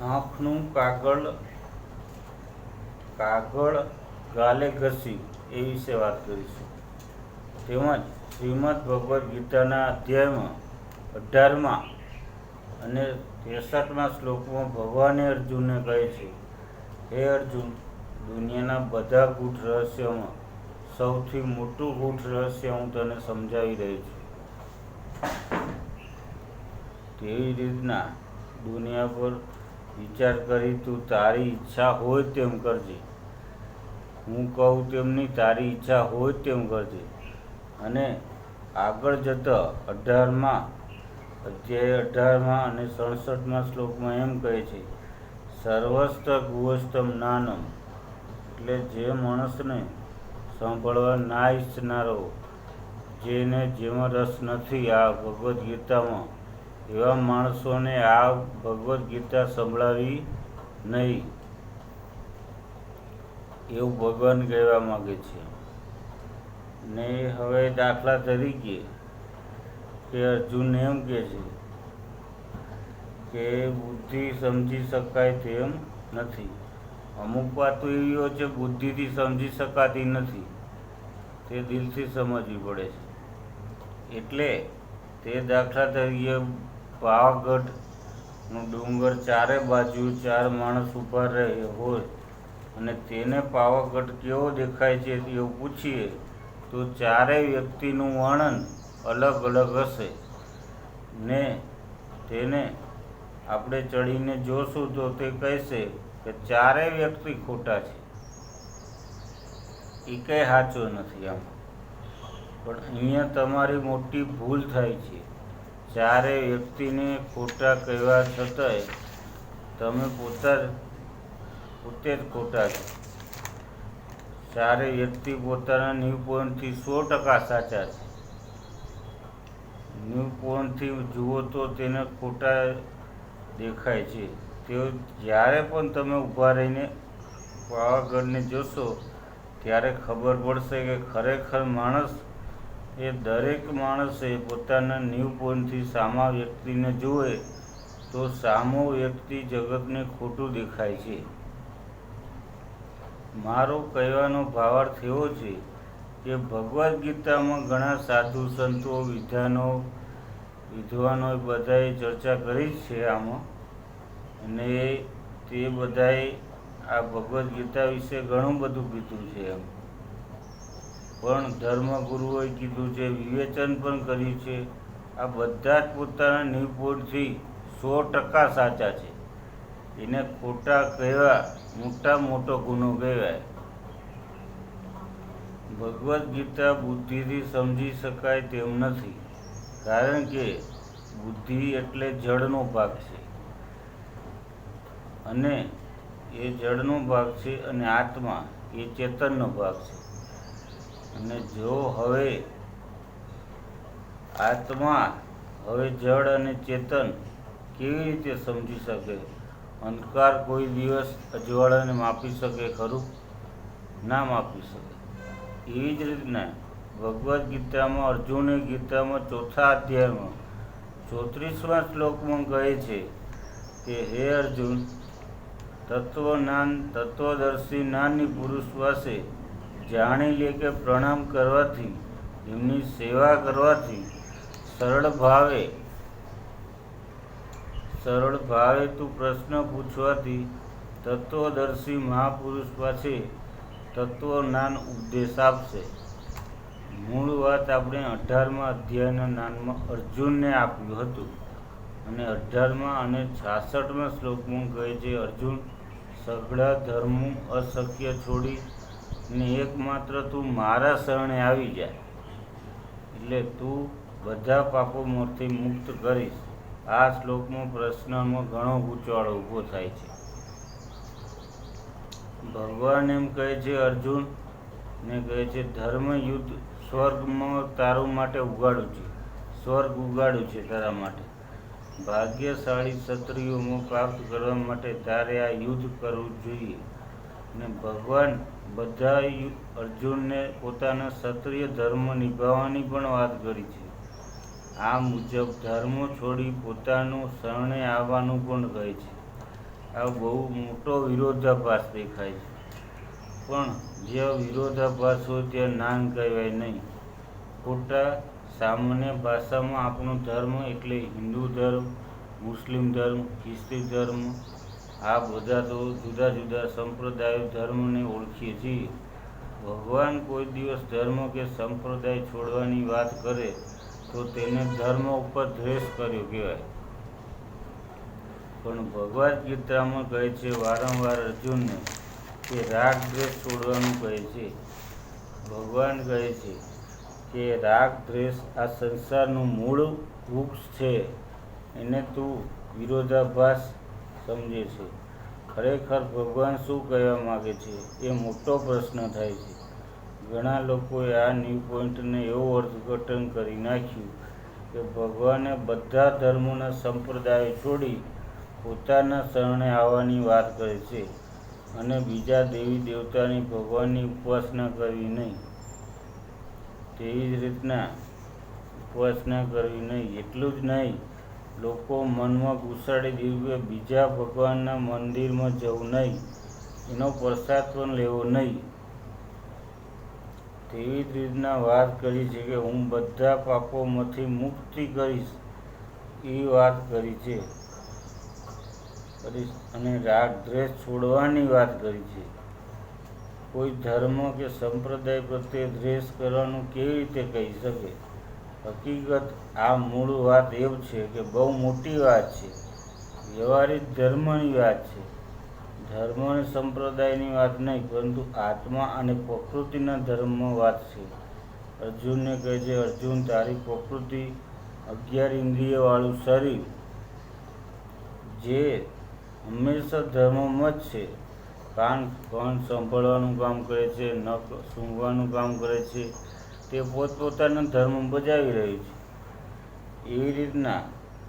આંખનું કાગળ કાગળ ગાલે ઘસ્યું એ વિશે વાત કરીશું. તેમજ શ્રીમદ ભગવદ્ ગીતાના અધ્યાયમાં, અઢારમાં અને ત્રેસઠમાં શ્લોકમાં ભગવાને અર્જુનને કહે છે, હે અર્જુન, દુનિયાના બધા ગૂઢ રહસ્યોમાં સૌથી મોટું ગૂઢ રહસ્ય હું તને સમજાવી રહી છું. તેવી રીતના દુનિયા પર વિચાર કરી તું તારી ઈચ્છા હોય તેમ કરજે. હું કહું તેમની તારી ઈચ્છા હોય તેમ કરજે. અને આગળ જતા અઢારમાં, અધ્યાય અઢારમાં અને સડસઠમાં શ્લોકમાં એમ કહે છે, સર્વસ્ત ગુહસ્તમ નાનમ. એટલે જે માણસને સાંભળવા ના ઈચ્છનારો, જેને જેમાં રસ નથી, આ ભગવદ્ ગીતામાં એવા માણસોને આ ભગવદ્ ગીતા સંભળાવી નહીં. એવું ભગવાન કહેવા માગે છે. ને હવે દાખલા તરીકે કે અર્જુન એમ કહે છે કે બુદ્ધિ સમજી શકાય તેમ નથી. અમુક વાતો એવી હોય છે, બુદ્ધિથી સમજી શકાતી નથી. તે દિલથી સમજવી પડે છે. એટલે તે દાખલા તરીકે પાવાગઢનો ડુંગર ચારે બાજુ ચાર માણસ ઊભા રહે હોય અને તેને પાવાગઢ કેવો દેખાય છે એવું પૂછીએ, તો ચારેય વ્યક્તિનું વર્ણન અલગ અલગ હશે. ને તેને આપણે ચડીને જોશું તો તે કહેશે કે ચારેય વ્યક્તિ ખોટા છે. એ કંઈ સાચો નથી આમ. પણ અહીંયા તમારી મોટી ભૂલ થાય છે. ચારે વ્યક્તિને ખોટા કહેવા છતાંય તમે પોતા પોતે જ ખોટા છો. ચારે વ્યક્તિ પોતાના ન્યૂ પોઈન્ટથી સો ટકા સાચા છે. ન્યૂ પોઈન્ટથી જુઓ તો તેને ખોટા દેખાય છે. તેઓ જ્યારે પણ તમે ઊભા રહીને પાવાગઢને જોશો, ત્યારે ખબર પડશે કે ખરેખર માણસ એ દરેક માણસે પોતાના ન્યૂ સામા વ્યક્તિને જુએ તો સામો વ્યક્તિ જગતને ખોટું દેખાય છે. મારો કહેવાનો ભાવાર્થ એવો છે કે ભગવદ્ ગીતામાં ઘણા સાધુ સંતો વિધાનો વિદ્વાનોએ બધાએ ચર્ચા કરી છે આમાં. અને તે બધાએ આ ભગવદ્ ગીતા વિશે ઘણું બધું કીધું છે એમ. પણ ધર્મગુરુઓએ કીધું છે, વિવેચન પણ કર્યું છે. આ બધા જ પોતાના નિપુણથી સો ટકા સાચા છે. એને ખોટા કહેવા, મોટા મોટો ગુનો કહેવાય. ભગવદ્ ગીતા બુદ્ધિથી સમજી શકાય તેમ નથી, કારણ કે બુદ્ધિ એટલે જળનો ભાગ છે. અને એ જળનો ભાગ છે અને આત્મા એ ચેતનનો ભાગ છે. અને જો હવે આત્મા હવે જળ અને ચેતન કેવી રીતે સમજી શકે? અંધકાર કોઈ દિવસ અજવાળાને માપી શકે ખરું? ના માપી શકે. એવી જ રીતના ભગવદ્ ગીતામાં, અર્જુને ગીતામાં ચોથા અધ્યાયમાં, ચોત્રીસમાં શ્લોકમાં કહે છે કે, હે અર્જુન, તત્વજ્ઞાન તત્વદર્શી જ્ઞાની પુરુષ પાસે જાણી લે કે પ્રણામ કરવાથી, એમની સેવા કરવાથી સરળ ભાવે સરળ ભાવે તું પ્રશ્ન પૂછવાથી તત્વદર્શી મહાપુરુષ પાસે તત્વ ઉપદેશ આપશે. મૂળ વાત આપણે અઢારમા અધ્યાયના નાનમાં અર્જુનને આપ્યું હતું અને અઢારમાં અને છાસઠમાં શ્લોકમાં કહે છે, અર્જુન, સઘળા ધર્મો અશક્ય છોડી ને એકમાત્ર તું મારા શરણે આવી જાય એટલે તું બધા પાપોમાંથી મુક્ત કરીશ. આ શ્લોકમાં પ્રશ્નમાં ઘણો ગૂંચવાડો ઊભો થાય છે. ભગવાન એમ કહે છે, અર્જુન, ને કહે છે ધર્મ યુદ્ધ સ્વર્ગમાં તારું માટે ઉગાડું છે. સ્વર્ગ ઉગાડું છે તારા માટે. ભાગ્યશાળી ક્ષત્રિયોમાં પ્રાપ્ત કરવા માટે તારે આ યુદ્ધ કરવું જોઈએ. ને ભગવાન બધા અર્જુનને પોતાના ક્ષત્રિય ધર્મ નિભાવવાની પણ વાત કરી છે. આ મુજબ ધર્મ છોડી પોતાનું શરણે આવવાનું પણ કહે છે. આ બહુ મોટો વિરોધાભાસ દેખાય છે. પણ જ્યાં વિરોધાભાસ હોય ત્યાં નાન કહેવાય નહીં. ખોટા સામાન્ય ભાષામાં આપણો ધર્મ એટલે હિન્દુ ધર્મ, મુસ્લિમ ધર્મ, ખ્રિસ્તી ધર્મ આ બધા તો જુદા જુદા સંપ્રદાયો ધર્મને ઓળખીએ છીએ. ભગવાન કોઈ દિવસ ધર્મ કે સંપ્રદાય છોડવાની વાત કરે તો તેને ધર્મ ઉપર દ્વેષ કર્યો કહેવાય. પણ ભગવદ્ ગીતામાં કહે છે, વારંવાર અર્જુનને કે રાગ દ્વેષ છોડવાનું કહે છે. ભગવાન કહે છે કે રાગ દ્વેષ આ સંસારનું મૂળ વૃક્ષ છે. એને તું વિરોધાભાસ સમજે છે. ખરેખર ભગવાન શું કહેવા માગે છે? એ મોટો પ્રશ્ન થાય છે. ઘણા લોકોએ આ ન્યૂ પોઈન્ટને એવું અર્થઘટન કરી નાખ્યું કે ભગવાને બધા ધર્મોના સંપ્રદાયો છોડી પોતાના શરણે આવવાની વાત કરે છે અને બીજા દેવી દેવતાની ભગવાનની ઉપાસના કરવી નહીં. તેવી જ રીતના ઉપાસના કરવી નહીં. એટલું જ નહીં. લોકો મનમાં ઘૂસાડી દીધું કે બીજા ભગવાનના મંદિરમાં જવું નહીં, એનો પ્રસાદ પણ લેવો નહીં. તેવી જ રીતના વાત કરી છે કે હું બધા પાપોમાંથી મુક્તિ કરીશ, એ વાત કરી છે. કરીશ અને રાગ દ્વેષ છોડવાની વાત કરી છે. કોઈ ધર્મ કે સંપ્રદાય પ્રત્યે દ્વેષ કરવાનું કેવી રીતે કહી શકે? હકીકત આ મૂળ વાત એવું છે કે બહુ મોટી વાત છે. વ્યવહારિક ધર્મની વાત છે. ધર્મ અને સંપ્રદાયની વાત નહીં, પરંતુ આત્મા અને પ્રકૃતિના ધર્મમાં વાત છે. અર્જુનને કહે છે, અર્જુન, તારી પ્રકૃતિ અગિયાર ઇન્દ્રિયવાળું શરીર, જે હંમેશા ધર્મમાં જ છે. કાન કાન સાંભળવાનું કામ કરે છે, નખ, સૂંઘવાનું કામ કરે છે તે પોતપોતાના ધર્મ બજાવી રહ્યું છે. એવી રીતના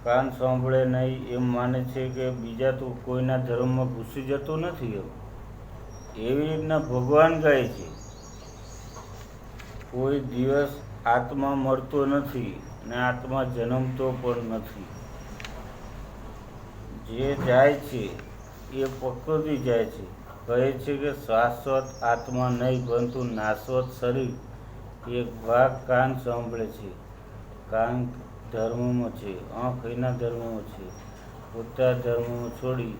કાન સાંભળે નહીં એમ માને છે કે બીજા તો કોઈના ધર્મમાં ઘૂસી જતો નથી એવું. એવી રીતના ભગવાન કહે છે, કોઈ દિવસ આત્મા મળતો નથી ને આત્મા જન્મતો પણ નથી. જે જાય છે એ પ્રકૃતિ જાય છે. કહે છે કે શાશ્વત આત્મા નહીં, પરંતુ નાશવત શરીર એક વાઘ કાન સાંભળે છે. કાન ધર્મમાં છે, આંખ એના ધર્મમાં છે. પોતા ધર્મમાં છોડી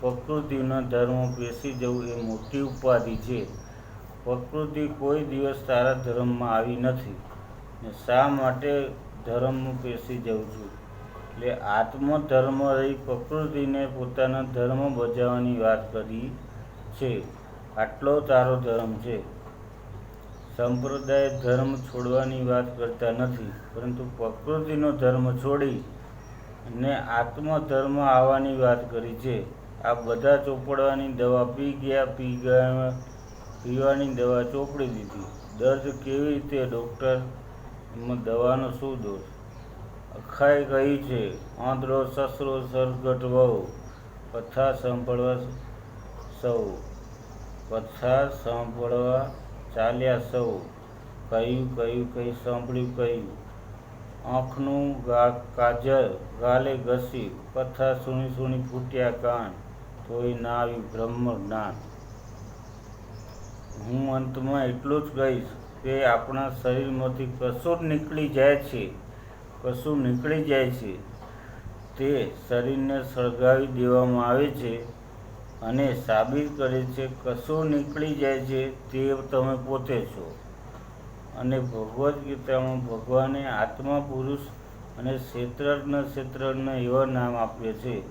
પ્રકૃતિના ધર્મ પેસી જવું એ મોટી ઉપાધિ છે. પ્રકૃતિ કોઈ દિવસ તારા ધર્મમાં આવી નથી. ને શા માટે ધર્મમાં પેસી જઉં છું? એટલે આત્મધર્મ રહી પ્રકૃતિને પોતાના ધર્મ બજાવવાની વાત કરી છે. આટલો તારો ધર્મ છે. સંપ્રદાય ધર્મ છોડવાની વાત કરતા નથી, પરંતુ પ્રકૃતિનો ધર્મ છોડી ને આત્મધર્મ આવવાની વાત કરી છે. આ બધા ચોપડવાની દવા પી ગયા પી ગયા, પીવાની દવા ચોપડી દીધી. દર્દ કેવી રીતે ડૉક્ટર? એમાં દવાનો શું દોષ? અખાએ કહી છે, આંધળો સસરો સરગટ વહુ કથા સાંભળવા સૌ કથા સાંભળવા ચાલ્યા સૌ. કહ્યું કયું કઈ સાંભળ્યું, કહ્યું. આંખનું ગા, કાજલ ગાલે ઘસી, કથા સુણી સુણી ફૂટ્યા કાન. તોય ના આવ્યું બ્રહ્મ જ્ઞાન. હું અંતમાં એટલું જ કહીશ કે આપણા શરીરમાંથી કશું નીકળી જાય છે, કશું નીકળી જાય છે. તે શરીરને સળગાવી દેવામાં આવે છે. અને સાબિત કરે છે કશું નીકળી જાય છે તે તમે પોતે છો. અને ભગવદ્ ગીતામાં ભગવાને આત્મા, પુરુષ અને ક્ષેત્રજ્ઞ ક્ષેત્રજ્ઞ એવા નામ આપ્યા છે.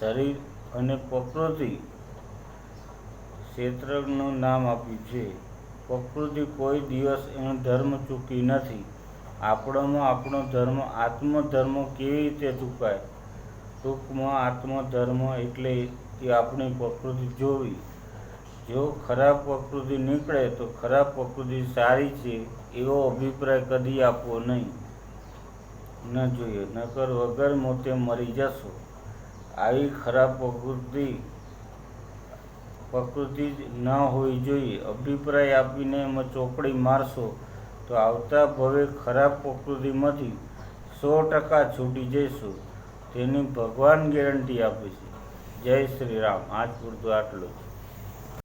શરીર અને પ્રકૃતિ ક્ષેત્રજ્ઞનું નામ આપ્યું છે. પ્રકૃતિ કોઈ દિવસ એનો ધર્મ ચૂકી નથી. આપણામાં આપણો ધર્મ આત્મધર્મ કેવી રીતે ચૂકાય? ટૂંકમાં આત્મધર્મ એટલે એ આપણી પ્રકૃતિ જોવી. જો ખરાબ પ્રકૃતિ નીકળે તો ખરાબ પ્રકૃતિ સારી છે, એવો અભિપ્રાય કદી આપવો નહીં. ન જોઈએ, નકર વગર મોતે મરી જશો. આવી ખરાબ પ્રકૃતિ પ્રકૃતિ જ ન હોવી જોઈએ. અભિપ્રાય આપીને એમાં ચોપડી મારશો તો આવતા ભવે ખરાબ પ્રકૃતિમાંથી સો ટકા છૂટી જઈશું. તેની ભગવાન ગેરંટી આપે છે. જય શ્રી રામ. આજ પૂરતું આટલું જ